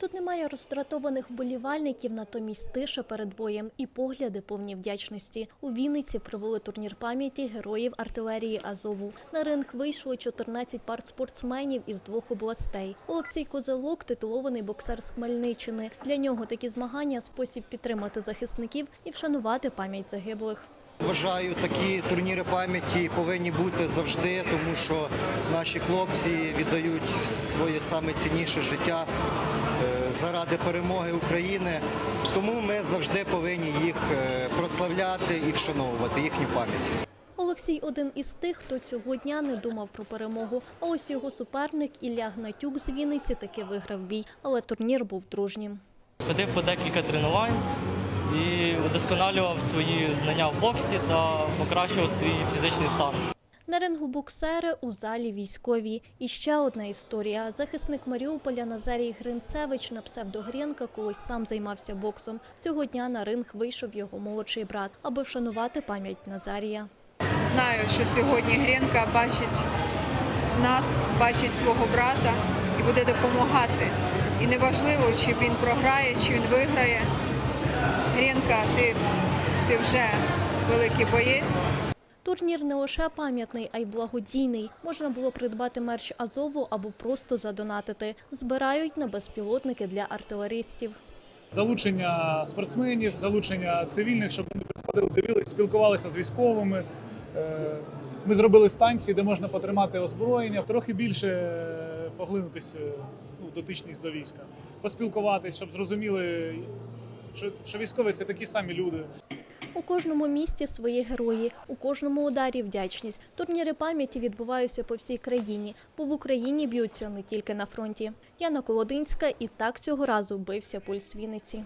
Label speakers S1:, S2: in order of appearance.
S1: Тут немає роздратованих вболівальників, натомість тиша перед боєм і погляди повні вдячності. У Вінниці провели турнір пам'яті героїв артилерії Азову. На ринг вийшли 14 пар спортсменів із двох областей. Олексій Козелок – титулований боксер з Хмельниччини. Для нього такі змагання – спосіб підтримати захисників і вшанувати пам'ять загиблих.
S2: Вважаю, такі турніри пам'яті повинні бути завжди, тому що наші хлопці віддають своє саме цінніше життя заради перемоги України. Тому ми завжди повинні їх е, прославляти і вшановувати їхню пам'ять.
S1: Олексій один із тих, хто цього дня не думав про перемогу. А ось його суперник Ілля Гнатюк з Вінниці таки виграв бій, але турнір був дружнім.
S3: Ходив по декілька тренувань і удосконалював свої знання в боксі та покращував свій фізичний стан.
S1: На рингу боксери у залі військові. І ще одна історія. Захисник Маріуполя Назарій Гринцевич на псевдогрінка колись сам займався боксом. Цього дня на ринг вийшов його молодший брат, аби вшанувати пам'ять Назарія.
S4: Знаю, що сьогодні Грінка бачить нас, бачить свого брата і буде допомагати. І неважливо, чи він програє, чи він виграє. Грінка, ти, ти вже великий боєць.
S1: Турнір не лише пам'ятний, а й благодійний. Можна було придбати мерч Азову або просто задонатити. Збирають на безпілотники для артилеристів.
S5: залучення спортсменів, залучення цивільних, щоб вони приходили, дивилися, спілкувалися з військовими. Е, Ми зробили станції, де можна потримати озброєння, трохи більше е, поглинутися ну, дотичність до війська, поспілкуватись, щоб зрозуміли, що, що військові це такі самі люди.
S1: Кожному місті свої герої, у кожному ударі вдячність. Турніри пам'яті відбуваються по всій країні, бо в Україні б'ються не тільки на фронті. Яна Колодинська і так цього разу бився пульс Вінниці.